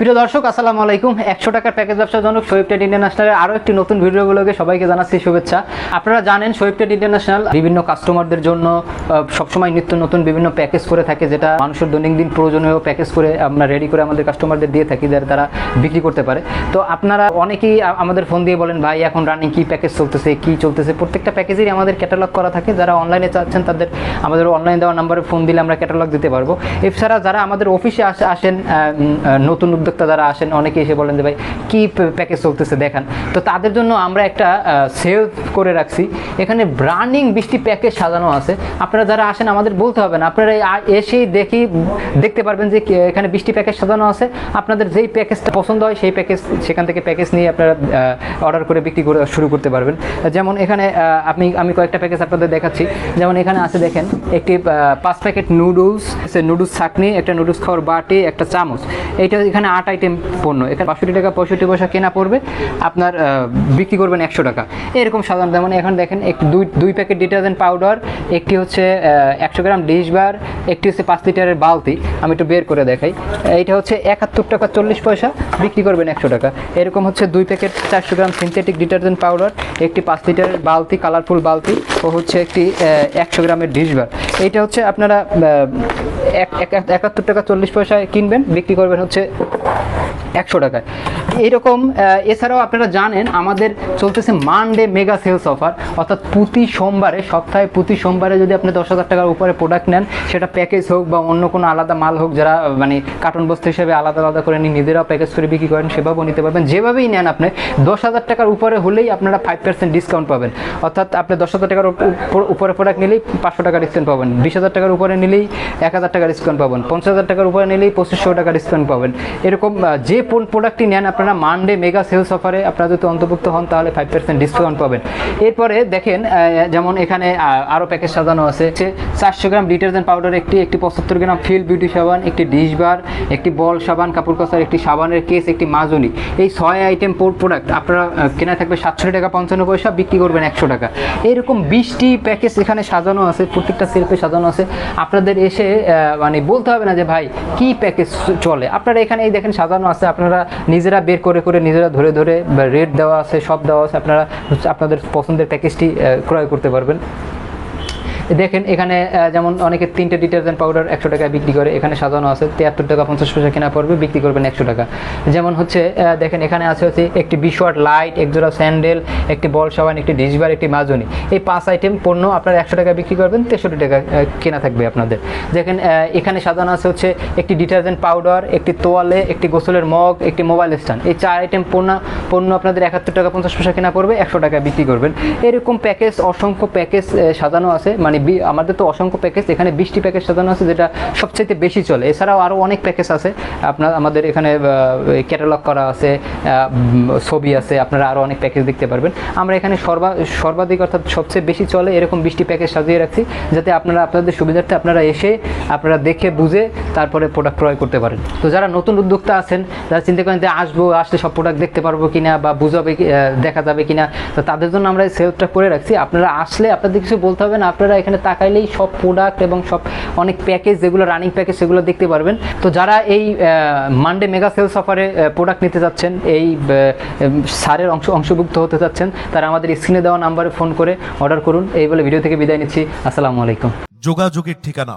প্রিয় দর্শক, আসসালামু আলাইকুম। একশো টাকার প্যাকেজ ব্যবসাজনক শহীদ ট্রেড ইন্টারন্যাশনালের আরও একটি নতুন ভিডিওগুলোকে সবাইকে জানাচ্ছি শুভেচ্ছা। আপনারা জানেন শহীদ ট্রেড ইন্টারন্যাশনাল বিভিন্ন কাস্টমারদের জন্য সবসময় নিত্য নতুন বিভিন্ন প্যাকেজ করে থাকে, যেটা মানুষের দৈনন্দিন প্রয়োজনীয় প্যাকেজ করে আমরা রেডি করে আমাদের কাস্টমারদের দিয়ে থাকি, যারা তারা বিক্রি করতে পারে। তো আপনারা অনেকেই আমাদের ফোন দিয়ে বলেন, ভাই, এখন রানিং কি প্যাকেজ চলতেছে, কি চলতেছে? প্রত্যেকটা প্যাকেজেরই আমাদের ক্যাটালগ করা থাকে। যারা অনলাইনে চাচ্ছেন, তাদের আমাদের অনলাইন দেওয়া নাম্বারে ফোন দিলে আমরা ক্যাটালগ দিতে পারব। এছাড়া যারা আমাদের অফিসে আসে, আসেন নতুন উদ্যোক্তা যারা আসেন, অনেকে এসে বলেন যে, ভাই, কি প্যাকেজ চলতেছে দেখান। তো তাদের জন্য আমরা একটা সেল করে রাখছি। এখানে রানিং বৃষ্টি প্যাকেজ সাজানো আছে। আপনারা যারা আসেন, আমাদের বলতে হবে না। আপনারা এসেই দেখি, দেখতে পারবেন যে এখানে বৃষ্টি প্যাকেজ সাজানো আছে। আপনাদের যেই প্যাকেজটা পছন্দ হয়, সেই প্যাকেজ সেখান থেকে প্যাকেজ নিয়ে আপনারা অর্ডার করে বিক্রি করে, শুরু করতে পারবেন। যেমন এখানে আপনি, আমি কয়েকটা প্যাকেজ আপনাদের দেখাচ্ছি। যেমন এখানে আছে, দেখেন, একটি পাঁচ প্যাকেট নুডলস নুডলস চাটনি, একটা নুডলস খাওয়ার বাটি, একটা চামচ। এইটা এখানে আট আইটেম পণ্য। এখানে বাষট্টি টাকা, পঁয়ষট্টি পয়সা কেনা পড়বে। আপনার বিক্রি করবেন একশো টাকা। এরকম সাধারণ যেমন এখন দেখেন, এক, দুই দুই প্যাকেট ডিটারজেন্ট পাউডার একটি হচ্ছে একশো গ্রাম ডিশ বার একটি হচ্ছে পাঁচ লিটারের বালতি। আমি একটু বের করে দেখাই। এইটা হচ্ছে একাত্তর টাকা চল্লিশ পয়সা, বিক্রি করবেন একশো টাকা। এরকম হচ্ছে দুই প্যাকেট চারশো গ্রাম সিনথেটিক ডিটারজেন্ট পাউডার একটি পাঁচ লিটারের বালতি কালারফুল বালতি ও হচ্ছে একটি একশো গ্রামের ডিশ বার এইটা হচ্ছে আপনারা একাত্তর টাকা চল্লিশ পয়সায় কিনবেন বিক্রি করবেন হচ্ছে একশো টাকায়। এইরকম এছাড়াও আপনারা জানেন, আমাদের চলতেছে মানডে মেগা সেলস অফার অর্থাৎ প্রতি সোমবারে, সপ্তাহে প্রতি সোমবারে যদি আপনি দশ হাজার টাকার উপরে প্রোডাক্ট নেন, সেটা প্যাকেজ হোক বা অন্য কোনো আলাদা মাল হোক, যারা মানে কার্টন বস্তু হিসেবে আলাদা আলাদা করে নিয়ে নিজেরাও প্যাকেজ করে বিক্রি করেন, সেভাবেও নিতে পারবেন। যেভাবেই নেন আপনি, দশ হাজার টাকার উপরে হলেই আপনারা ফাইভ পার্সেন্ট ডিসকাউন্ট পাবেন। অর্থাৎ আপনি দশ হাজার টাকার উপ- উপরে প্রোডাক্ট নিলেই পাঁচশো টাকা ডিসকাউন্ট পাবেন। বিশ হাজার টাকার উপরে নিলেই এক হাজার টাকা ডিসকাউন্ট পাবেন। পঞ্চাশ হাজার টাকার উপরে নিলেই পঁচিশশো টাকা ডিসকাউন্ট পাবেন। এরকম যে প্রোডাক্টটি নেন আপনারা মানডে মেগা সেলস অফারে আপনারা যদি অন্তর্ভুক্ত হন, তাহলে ফাইভ পার্সেন্ট ডিসকাউন্ট পাবেন। এরপরে দেখেন যেমন এখানে আরও প্যাকেজ সাজানো আছে। চারশো গ্রাম ডিটারজেন্ট পাউডার একটি একটি পঁচাত্তর গ্রাম ফিল বিউটি সাবান, একটি ডিশ বার একটি বল সাবান, কাপড় কসার একটি সাবানের কেস একটি মাজনি এই ছয় আইটেম প্রোডাক্ট আপনারা কেনা থাকবে সাতশো টাকা পঞ্চান্ন পয়সা, বিক্রি করবেন একশো টাকা। এরকম বিশটি প্যাকেজ এখানে সাজানো আছে, প্রত্যেকটা সেলফে সাজানো আছে। আপনাদের এসে মানে বলতে হবে না যে, ভাই, কি প্যাকেজ চলে? আপনারা এখানে এই দেখেন সাজানো আছে, আপনারা নিজেরা বের করে করে নিজেরা ধরে ধরে রেট দেওয়া আছে, সব দেওয়া আছে, আপনারা আপনাদের পছন্দের প্যাকেজটি ক্রয় করতে পারবেন। দেখেন, এখানে যেমন অনেকে তিনটে ডিটারজেন্ট পাউডার একশো টাকায় বিক্রি করে, এখানে সাজানো আছে, তিয়াত্তর টাকা পঞ্চাশ পয়সা কেনা পড়বে, বিক্রি করবেন একশো টাকা। যেমন হচ্ছে দেখেন, এখানে আছে হচ্ছে একটি বিশওয়াট লাইট একজোড়া স্যান্ডেল, একটি বল সাবান, একটি ডিশবার একটি মাজনি। এই পাঁচ আইটেম পণ্য আপনার একশো টাকা বিক্রি করবেন, তেষট্টি টাকা কেনা থাকবে আপনাদের। দেখেন এখানে সাজানো আছে হচ্ছে একটি ডিটারজেন্ট পাউডার, একটি তোয়ালে, একটি গোসলের মগ, একটি মোবাইল স্ট্যান্ড। এই চার আইটেম পণ্য পণ্য আপনাদের একাত্তর টাকা পঞ্চাশ পয়সা কেনা পড়বে, একশো টাকা বিক্রি করবেন। এরকম প্যাকেজ, অসংখ্য প্যাকেজ সাজানো আছে মানে আমাদের তো অসংখ্য প্যাকেজ এখানে বিশটি প্যাকেজ সাজানো আছে, যেটা সবচাইতে বেশি চলে। এছাড়াও আরও অনেক প্যাকেজ আছে। আপনার, আমাদের এখানে ক্যাটালগ করা আছে ছবি আছে, আপনারা আরও অনেক প্যাকেজ দেখতে পারবেন। আমরা এখানে সর্বা, সর্বাধিক অর্থাৎ সবচেয়ে বেশি চলে এরকম বিশটি প্যাকেজ সাজিয়ে রাখছি, যাতে আপনারা, আপনাদের সুবিধার্থে আপনারা এসে, আপনারা দেখে, বুঝে তারপরে প্রোডাক্ট ক্রয় করতে পারেন। তো যারা নতুন উদ্যোক্তা আছেন, যারা চিন্তা করেন যে আসব, আসলে সব প্রোডাক্ট দেখতে পারব কিনা বা বুঝাবে দেখা যাবে কিনা, তো তাদের জন্য আমরা এই সেলটা করে রাখছি। আপনারা আসলে আপনাদের কিছু বলতে হবে না, আপনারা এখানে তাকাইলেই সব প্রোডাক্ট এবং সব অনেক প্যাকেজ যেগুলো রানিং প্যাকেজ সেগুলো দেখতে পারবেন। তো যারা এই মানডে মেগা সেলস অফারে প্রোডাক্ট নিতে যাচ্ছেন, এই সারের অংশ, অংশভুক্ত হতে যাচ্ছেন, তারা আমাদের স্ক্রিনে দেওয়া নাম্বারে ফোন করে অর্ডার করুন। এই বলে ভিডিও থেকে বিদায় নিচ্ছি। আসসালামু আলাইকুম। যোগাযোগের ঠিকানা